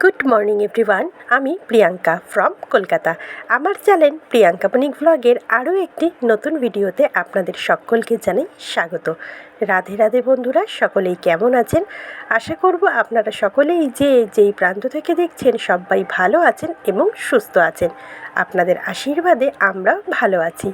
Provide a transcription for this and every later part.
Good morning everyone আমি Priyanka from Kolkata. আমার channel Priyanka বণিক ভ্লগের আরও একটি নতুন ভিডিওতে আপনাদের সকলকে জানাই স্বাগত। রাধে রাধে বন্ধুরা, সকলেই কেমন আছেন? আশা করব আপনারা সকলেই যে যেই প্রান্ত থেকে দেখছেন সবাই ভালো আছেন এবং সুস্থ আছেন। আপনাদের আশীর্বাদে আমরা ভালো আছি।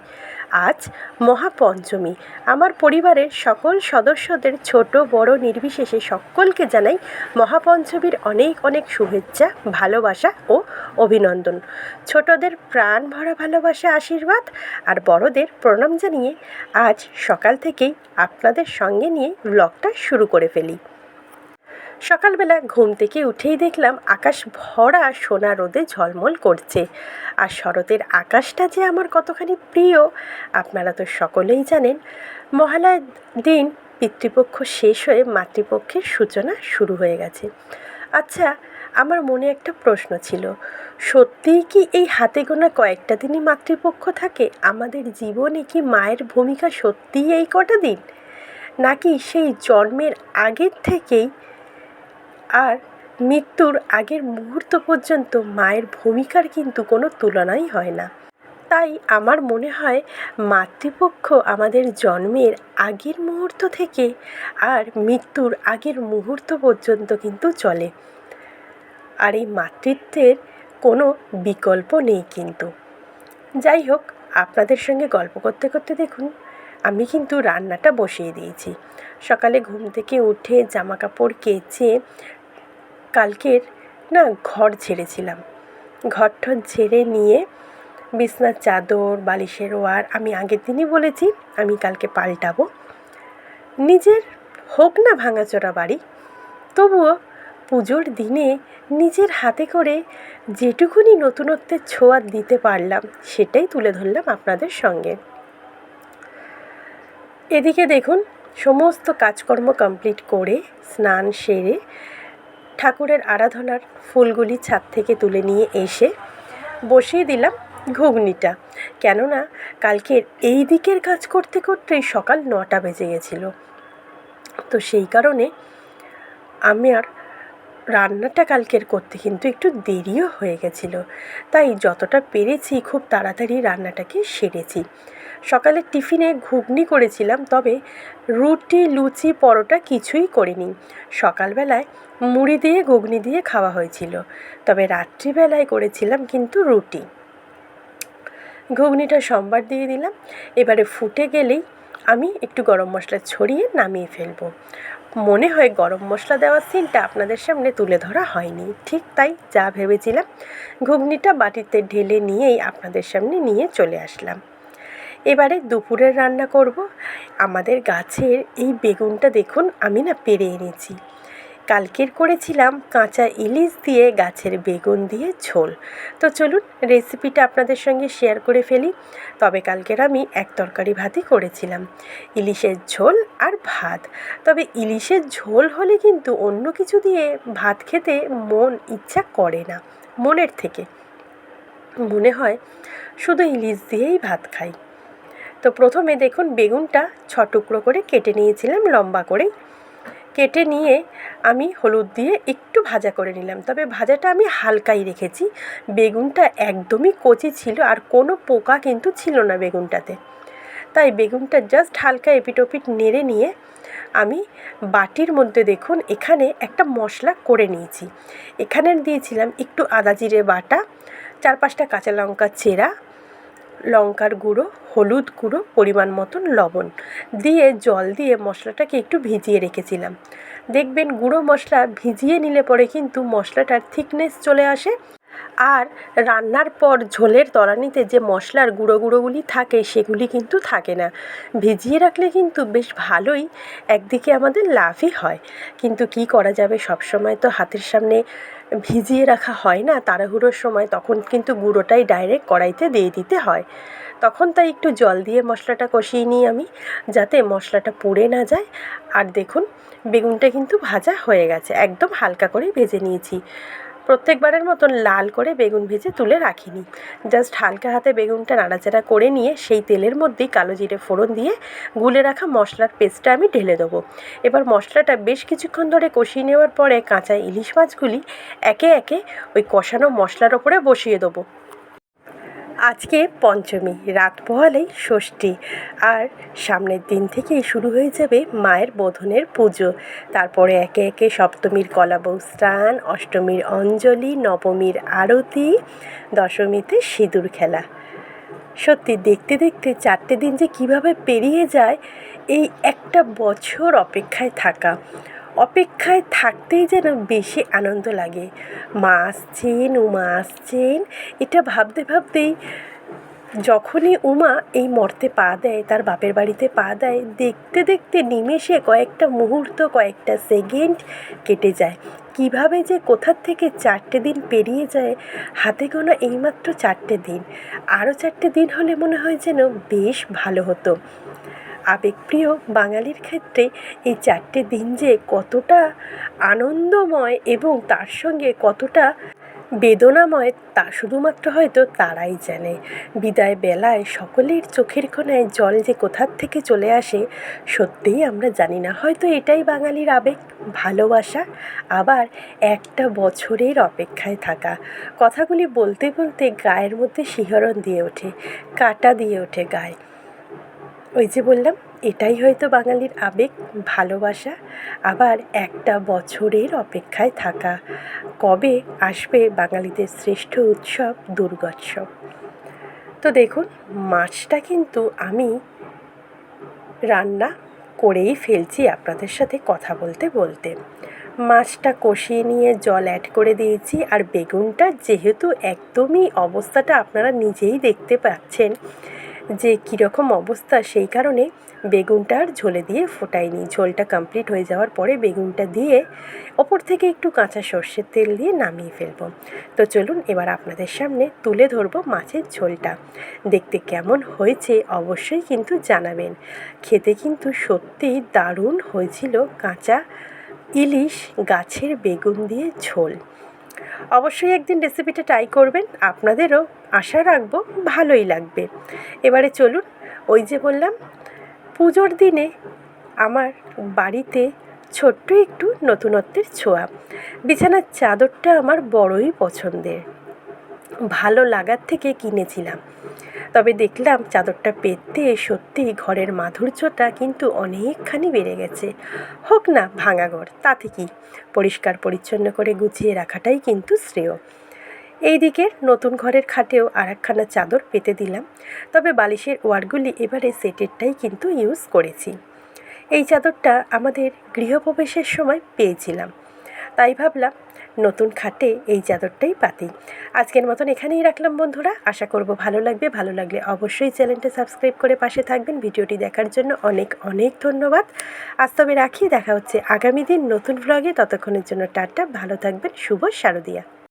আজ মহাপঞ্চমী। আমার পরিবারের সকল সদস্যদের ছোট, বড়, নির্বিশেষে সকলকে জানাই মহাপঞ্চমীর অনেক অনেক শুভেচ্ছা, ভালোবাসা ও অভিনন্দন। ছোটদের প্রাণ ভরা ভালোবাসা, আশীর্বাদ আর বড়দের প্রণাম জানিয়ে আজ সকাল থেকেই আপনাদের সঙ্গে নিয়ে ব্লগটা শুরু করে ফেলি। সকালবেলা ঘুম থেকে উঠেই দেখলাম আকাশ ভরা সোনা রোদে ঝলমল করছে। আর শরতের আকাশটা যে আমার কতখানি প্রিয়, আপনারা তো সকলেই জানেন। মহালয়ার দিন পিতৃপক্ষ শেষ হয়ে মাতৃপক্ষের সূচনা শুরু হয়ে গেছে। আচ্ছা আমার মনে একটা প্রশ্ন ছিল। সত্যিই কি এই হাতে গোনা কয়েকটা দিনই মাতৃপক্ষ থাকে? আমাদের জীবনে কি মায়ের ভূমিকা সত্যিই এই কটা দিন? নাকি সেই জন্মের আগের থেকেই আর মৃত্যুর আগের মুহূর্ত পর্যন্ত মায়ের ভূমিকার কিন্তু কোনো তুলনাই হয় না। তাই আমার মনে হয় মাতৃপক্ষ আমাদের জন্মের আগের মুহূর্ত থেকে আর মৃত্যুর আগের মুহূর্ত পর্যন্ত কিন্তু চলে। আর এই মাতৃত্বের কোনো বিকল্প নেই কিন্তু। যাই হোক, আপনাদের সঙ্গে গল্প করতে করতে দেখুন, আমি কিন্তু রান্নাটা বসিয়ে দিয়েছি। সকালে ঘুম থেকে উঠে জামা কাপড় কেচে কালকের, না, ঘর ঝেড়েছিলাম। ঘর ঠর ঝেড়ে নিয়ে বিছনার চাদর, বালিশের ওয়ার আমি আগের দিনই বলেছি, আমি কালকে পাল্টাবো। নিজের হোক না ভাঙাচোরা বাড়ি, তবুও পুজোর দিনে নিজের হাতে করে যেটুকুনি নতুনত্বের ছোঁয়া দিতে পারলাম, সেটাই তুলে ধরলাম আপনাদের সঙ্গে। এদিকে দেখুন, সমস্ত কাজকর্ম কমপ্লিট করে, স্নান সেরে ঠাকুরের আরাধনার ফুলগুলি ছাদ থেকে তুলে নিয়ে এসে বসিয়ে দিলাম ঘুগনিটা। কেননা কালকের এই দিকের কাজ করতে করতেই সকাল নটা বেজে গেছিল। তো সেই কারণে আমি আর রান্নাটা কালকের করতে কিন্তু একটু দেরিও হয়ে গেছিল। তাই যতটা পেরেছি খুব তাড়াতাড়ি রান্নাটাকে সেরেছি। সকালে টিফিনে ঘুগনি করেছিলাম, তবে রুটি, লুচি, পরোটা কিছুই করিনি। সকালবেলায় মুড়ি দিয়ে, ঘুগনি দিয়ে খাওয়া হয়েছিল, তবে রাত্রিবেলায় করেছিলাম কিন্তু রুটি। ঘুগনিটা সোমবার দিয়ে দিলাম, এবারে ফুটে গেলেই আমি একটু গরম মশলা ছড়িয়ে নামিয়ে ফেলব। মনে হয় গরম মশলা দেওয়ার সিনটা আপনাদের সামনে তুলে ধরা হয়নি। ঠিক তাই যা ভেবেছিলাম, ঘুগনিটা বাটিতে ঢেলে নিয়েই আপনাদের সামনে নিয়ে চলে আসলাম। এবারে দুপুরের রান্না করব। আমাদের গাছের এই বেগুনটা দেখুন, আমি না পেরে এনেছি। কালকের করেছিলাম কাঁচা ইলিশ দিয়ে গাছের বেগুন দিয়ে ঝোল। তো চলুন রেসিপিটা আপনাদের সঙ্গে শেয়ার করে ফেলি। তবে কালকের আমি এক তরকারি ভাতই করেছিলাম। ইলিশের ঝোল আর ভাত। তবে ইলিশের ঝোল হলে কিন্তু অন্য কিছু দিয়ে ভাত খেতে মন ইচ্ছা করে না, মনের থেকে। মনে হয় শুধু ইলিশ দিয়েই ভাত খাই। তো প্রথমে দেখুন বেগুনটা ছ টুকরো করে কেটে নিয়েছিলাম লম্বা করে কেটে নিয়ে আমি হলুদ দিয়ে একটু ভাজা করে নিলাম। তবে ভাজাটা আমি হালকাই রেখেছি। বেগুনটা একদমই কচি ছিল আর কোনো পোকা কিন্তু ছিল না বেগুনটাতে। তাই বেগুনটা জাস্ট হালকা এপিটোপিট নেড়ে নিয়ে আমি বাটির মধ্যে দেখুন এখানে একটা মশলা করে নিয়েছি। এখানে দিয়েছিলাম একটু আদা জিরে বাটা চার পাঁচটা কাঁচা লঙ্কা, চেরা লঙ্কার গুঁড়ো, হলুদ গুঁড়ো, পরিমাণ মতন লবণ। দিয়ে জল দিয়ে মশলাটাকে একটু ভিজিয়ে রেখেছিলাম। দেখবেন গুঁড়ো মশলা ভিজিয়ে নিলে পরে কিন্তু মশলাটার থিকনেস চলে আসে। আর রান্নার পর ঝোলের তলানিতে যে মশলার গুঁড়ো গুঁড়োগুলি থাকে, সেগুলি কিন্তু থাকে না। ভিজিয়ে রাখলে কিন্তু বেশ ভালোই একদিকে আমাদের লাভই হয়। কিন্তু কি করা যাবে? সব সময় তো হাতের সামনে ভিজিয়ে রাখা হয় না। তাড়াহুড়োর সময় তখন কিন্তু গুঁড়োটাই ডাইরেক্ট কড়াইতে দিয়ে দিতে হয়। তখন তাই একটু জল দিয়ে মশলাটা কষিয়ে নিই আমি, যাতে মশলাটা পুড়ে না যায়। আর দেখুন, বেগুনটা কিন্তু ভাজা হয়ে গেছে। একদম হালকা করে ভেজে নিয়েছি। প্রত্যেকবারের মতন লাল করে বেগুন ভেজে তুলে রাখিনি। জাস্ট হালকা হাতে বেগুনটা নাড়াচাড়া করে নিয়ে সেই তেলের মধ্যেই কালো জিরে ফোড়ন দিয়ে গুলে রাখা মশলার পেস্টটা আমি ঢেলে দেবো। এবার মশলাটা বেশ কিছুক্ষণ ধরে কষিয়ে নেওয়ার পরে কাঁচা ইলিশ মাছগুলি একে একে ওই কষানো মশলার ওপরে বসিয়ে দেবো। আজকে পঞ্চমী, রাত পোহালেই ষষ্ঠী। আর সামনের দিন থেকেই শুরু হয়ে যাবে মায়ের বোধনের পুজো। তারপরে একে একে সপ্তমীর কলাবউ স্নান, অষ্টমীর অঞ্জলি, নবমীর আরতি, দশমীতে সিঁদুর খেলা। সত্যি দেখতে দেখতে চারটে দিন যে কীভাবে পেরিয়ে যায়, এই একটা বছর অপেক্ষায় থাকা। অপেক্ষায় থাকতেই যেন বেশি আনন্দ লাগে। মা আসছেন উমা আসছেন এটা ভাবতে ভাবতেই যখনই উমা এই মর্তে পা দেয়, তার বাপের বাড়িতে পা দেয়, দেখতে দেখতে নিমেষে কয়েকটা মুহূর্ত, কয়েকটা সেকেন্ড কেটে যায়। কীভাবে যে কোথার থেকে চারটে দিন পেরিয়ে যায়, হাতে গোনা এইমাত্র চারটে দিন। আরও চারটে দিন হলে মনে হয় যেন বেশ ভালো হতো। আবেগপ্রিয় বাঙালির ক্ষেত্রে এই চারটে দিন যে কতটা আনন্দময় এবং তার সঙ্গে কতটা বেদনাময় তা শুধুমাত্র হয়তো তারাই জানে। বিদায় বেলায় সকলের চোখের কোনায় জল যে কোথার থেকে চলে আসে, সত্যিই আমরা জানি না। হয়তো এটাই বাঙালির আবেগ, ভালোবাসা, আবার একটা বছরের অপেক্ষায় থাকা। কথাগুলি বলতে বলতে গায়ের মধ্যে শিহরণ দিয়ে ওঠে, কাটা দিয়ে ওঠে গায়ে। ওই যে বললাম, এটাই হয়তো বাঙালির আবেগ, ভালোবাসা, আবার একটা বছরের অপেক্ষায় থাকা। কবে আসবে বাঙালিদের শ্রেষ্ঠ উৎসব, দুর্গোৎসব? তো দেখুন, মাছটা কিন্তু আমি রান্না করেই ফেলছি আপনাদের সাথে কথা বলতে বলতে। মাছটা কষিয়ে নিয়ে জল অ্যাড করে দিয়েছি, আর বেগুনটা যেহেতু একদমই অবস্থাটা আপনারা নিজেই দেখতে পাচ্ছেন যে কীরকম অবস্থা সেই কারণে বেগুনটা আর ঝোলে দিয়ে ফোটাইনি ঝোলটা কমপ্লিট হয়ে যাওয়ার পরে বেগুনটা দিয়ে ওপর থেকে একটু কাঁচা সর্ষের তেল দিয়ে নামিয়ে ফেলব। তো চলুন এবার আপনাদের সামনে তুলে ধরবো মাছের ঝোলটা। দেখতে কেমন হয়েছে অবশ্যই কিন্তু জানাবেন। খেতে কিন্তু সত্যিই দারুণ হয়েছিল কাঁচা ইলিশ গাছের বেগুন দিয়ে ঝোল। অবশ্যই একদিন রেসিপিটা ট্রাই করবেন। আপনাদেরও আশা রাখব ভালোই লাগবে। এবারে চলুন, ওই যে বললাম, পুজোর দিনে আমার বাড়িতে ছোট্ট একটু নতুনত্বের ছোঁয়া। বিছানার চাদরটা আমার বড়ই পছন্দের। ভালো লাগার থেকে কিনেছিলাম। তবে দেখলাম চাদরটা পেতে সত্যি ঘরের মাধুর্যটা কিন্তু অনেকখানি বেড়ে গেছে। হোক না, ভাঙা ঘর, তাতে কি? পরিষ্কার পরিচ্ছন্ন করে গুছিয়ে রাখাটাই কিন্তু শ্রেয়। এই দিকের নতুন ঘরের খাটেও আর একখানা চাদর পেতে দিলাম, তবে বালিশের ওয়ারগুলি এবারে সেটেরটাই কিন্তু ইউজ করেছি। এই চাদরটা আমাদের গৃহপ্রবেশের সময় পেয়েছিলাম। তাই ভাবলাম নতুন খাটে এই চাদরটাই পাতি। আজকের মতন এখানেই রাখলাম বন্ধুরা। আশা করব ভালো লাগবে। ভালো লাগলে অবশ্যই চ্যানেলটা সাবস্ক্রাইব করে পাশে থাকবেন। ভিডিওটি দেখার জন্য অনেক অনেক ধন্যবাদ। আজ তবে রাখি। দেখা হচ্ছে আগামী দিন নতুন ভ্লগে ততক্ষণের জন্য টাটা। ভালো থাকবেন। শুভ শারদিয়া।